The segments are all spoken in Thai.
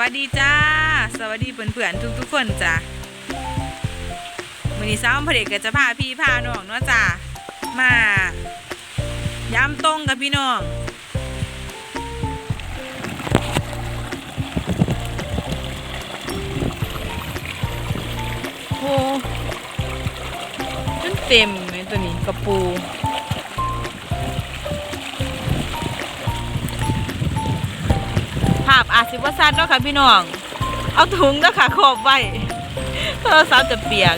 วัสดีจ้า สวัสดีเพื่อนๆทุกๆคนจ้ะวันนี้ซ้อมผลิตก็จะพาพี่พาน้องเนาะจ้ะมาย้ำตรงกับพี่น้องโอ้จนเต็มเลยตัวนี้กระปู สิว่าสั้นเนาะค่ะพี่น้อง เอาถุงเนาะค่ะขอบไว้โทรศัพท์จะเปียก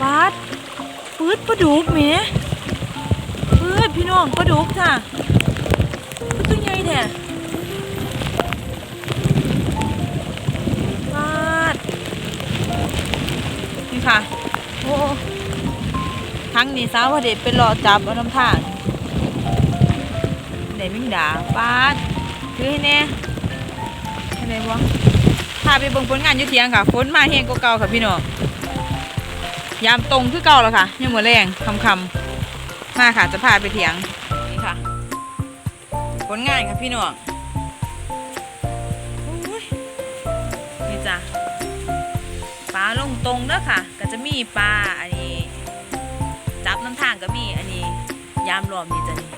ปาดปืดปลาดุกแหมปืดพี่น้องปลาดุกจ้ะปืดตัวใหญ่แท้ นี้สาวพอดีเป็นรอจับเอาน้ำทางไหนมิ่งด่าป้าดถือให้แน่ให้ไหนบ่พาไปเบิ่งผลงานอยุเทียงค่ะฝนมาแห้งกว่าเก่าค่ะพี่น้องยามตรงคือเก่าแล้วค่ะยังมือแรงคำคำมาค่ะจะพาไปเถียงนี่ค่ะ ผลงานค่ะพี่น้องโอ้ยนี่จ้ะปลาลงตรงเด้อค่ะ ก็จะมีปลาอันนี้ ก็มีอันนี้ยามรวมนี่จ้ะนี่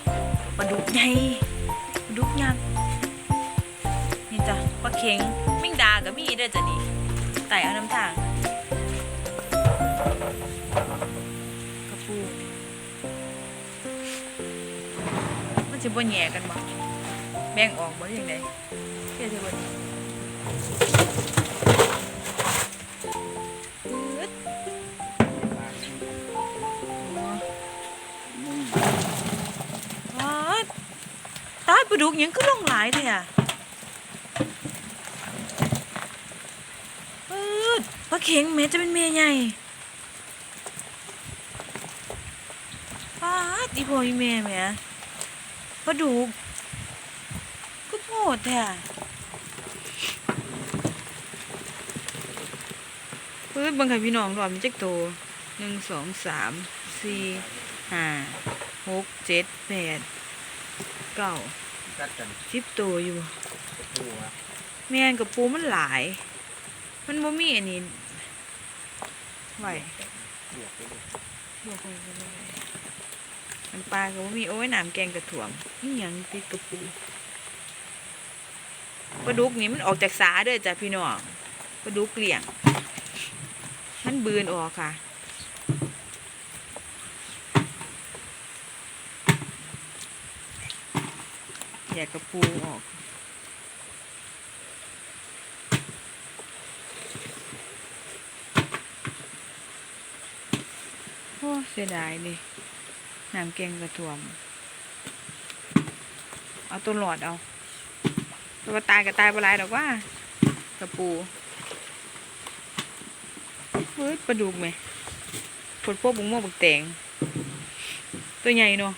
ปลาดุกใหญ่ปลาดุกยักษ์นี่จ้ะปลาเข็งมิ่งดาก็มีเด้อจ้ะนี่ไต่เอาน้ำทางกระปูมันจะบ่แหย่กันบ่แบ่งออกบ่ยังไงเพื่อจะบ่ อ๋อตายปลาดุกหยังก็ลงหลายเลยอะปืดปลาเข็งเมจะเป็นเมียใหญ่ปาดอีพ่ออีแม่แหม่ปลาดุกก็โหดแท้ปืดบังคับพี่น้องรอบมันจักโตหนึ่งสองสามสี่ ห้าหกเจ็ดแปดเก้ากัดกันสิบตัวอยู่ตัวแม่นกับปูมันหลาย มันบ่มีอันนี้ไหวบวกไปเลยบวกไปบ่ได้มันปลาก็บ่มีโอ้ยน้ำแกงกระถ่วมนี่ยังติดกับปูปลาดุกนี่มันออกจากสาเด้อจ้ะพี่น้องปลาดุกเลี้ยง มันบืนออกค่ะ แยกกระปูออกโอ้เสียดายเลยน้ำแกงกระถ่วม เอาตัวหลอดเอาตัวตายก็ตายปลายดอกว่ากระปูเฮ้ยปลาดุกไหมผดพวกบุ้งม่วงบุกแตงตัวใหญ่เนาะ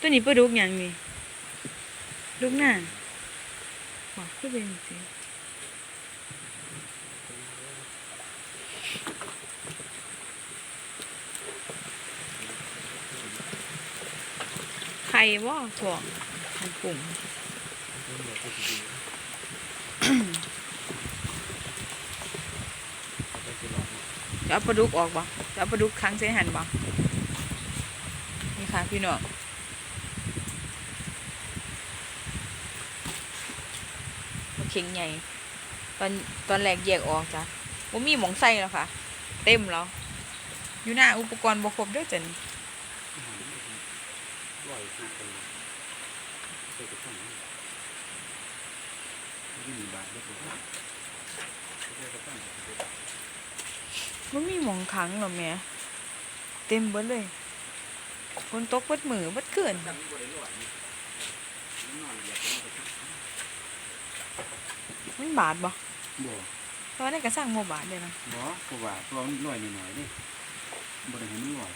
ตัวนี้ปลาดุกหยังนี่ ลูกหน้าบอกคือเป็นสิไข่ว่าถ่วงมันปุ่มจะเอาปลาดุกออกบ่จะเอาปลาดุกค้างเส้นหันบ่นี่ค่ะพี่น้อง ปลาเข็งใหญ่ตอนตอนแรกแยกออกจ้ะว่ามีหมองใส่แล้วค่ะ เต็มแล้ว อยู่หน้าอุปกรณ์บครบด้วยจันลอยหักกันเลยใส่กระชังนี่มีบาทได้ตัวใส่กระชังว่ามีหมองขังหรอแม่เต็มเบิดเลยฝนตกเบิดมือเบิดเกินตั้งบริโภคนี่นอนเหยียบเป็นกระชัง มันบาดบ่บ่เพราะว่าในกระสังโมบาดเด้นะบ่เพราะว่าตัวมันลอยหน่อยๆเดิบ่ได้ให้มันลอย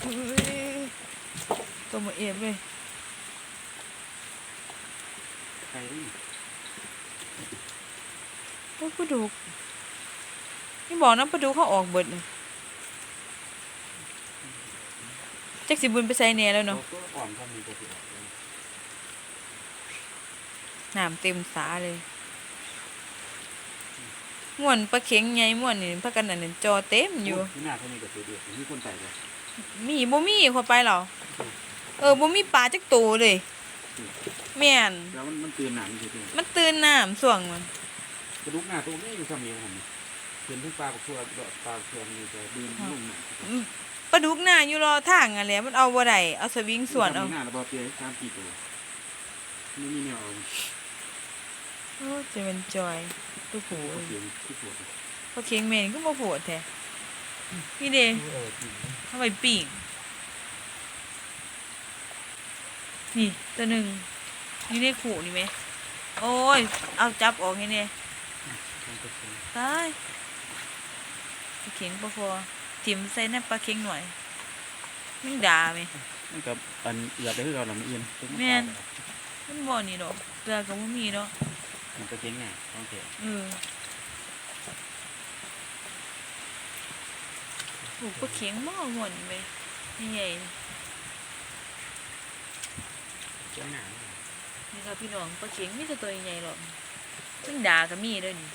เฮ้ยตัวมือเอฟเลยใครได้โอ้ยกระดูกนี่บอกนะปลาดุกเขาออกเบิดน่ะจักสิบุญไปใส่แหน่แล้วเนาะก็อ่อ นทำมีก็สิออกน้ำเต็มสาเลยม่วนปลาเข็งใหญ่ม่วนนี่พากันนั่นนะจอเต็มอยู่ที่หน้าเขามีก็ตัวเดียวมีคนไปเลยมีบ่มีคนไปเหรอเออบ่มีปลาจักตัวเลย แม่นแล้วมันมันตื่นหนามจริงมันตื่นน้ำส่วงมันๆกระดูกหน้าตัวนี้อยู่ซ้ำนี้ผมเห็นทุกปลากับตัวปลากับตัวมีแต่ดืนลุ่มหนักอืมปลาดุกหน้าอยู่รอทางอะแหละมันเอาบ่ได้เอาสวิงส่วนเอาหน้าระบาดเตี้ยสามกี่ตัวไม่มีแนวเอา โอ้จะเป็นจอยตัวผูเอาเสียงที่ปวดปลาเข็งแม่นก็บ่โผดแท้นี่เด้เออจริงเอาไปปิ้งนี่ตัวหนึ่งนี่ในขู่นี่ไหมโอ้ย เอาจับออกให้เนี่ยมันก็เป็นตายปลาเข็งปลาคอถิ่มใส่ในปลาเข็งหน่อยมึงด่าไหม มันกับอันเอือดได้คือเราหนังเอียน แม่น มันบ่นี่ดอกเกลือก็บ่มีดอก มันก็เจ๊งไงต้องเสียเออโอ้ปลาเข็งหม้อหมดไหมนี่ใหญ่เจ๊งหนานี่ครับพี่น้องปลาเข็งมีแต่ตัวใหญ่ๆหรอกมึงด่าก็มีเด้วยนี่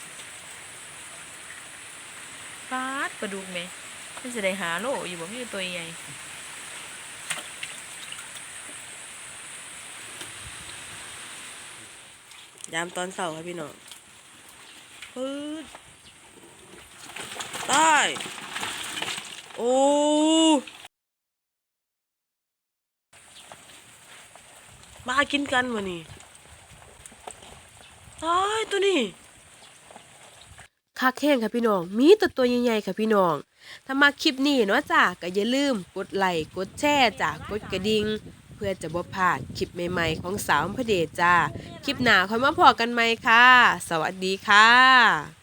ปาดปลาดุกไหมมันจะได้หาโลอยู่บ่มีแต่ตัวใหญ่ ยามตอนเสาร์ครับพี่น้องปื๊ดตายโอ้มากินกันวันนี้ตายตัวนี้คักแห้งค่ะพี่น้อง มีตัวตัวใหญ่ๆค่ะพี่น้อง ถ้ามาคลิปนี้เนาะจ้ะก็อย่าลืมกดไลค์กดแชร์จ้ะกดกระดิ่ง พื่อจะบ่พลาดคลิปใหม่ๆของสาวพระเดชจ้า คลิปหน้าค่อยมาพอกันไหมค่ะ สวัสดีค่ะ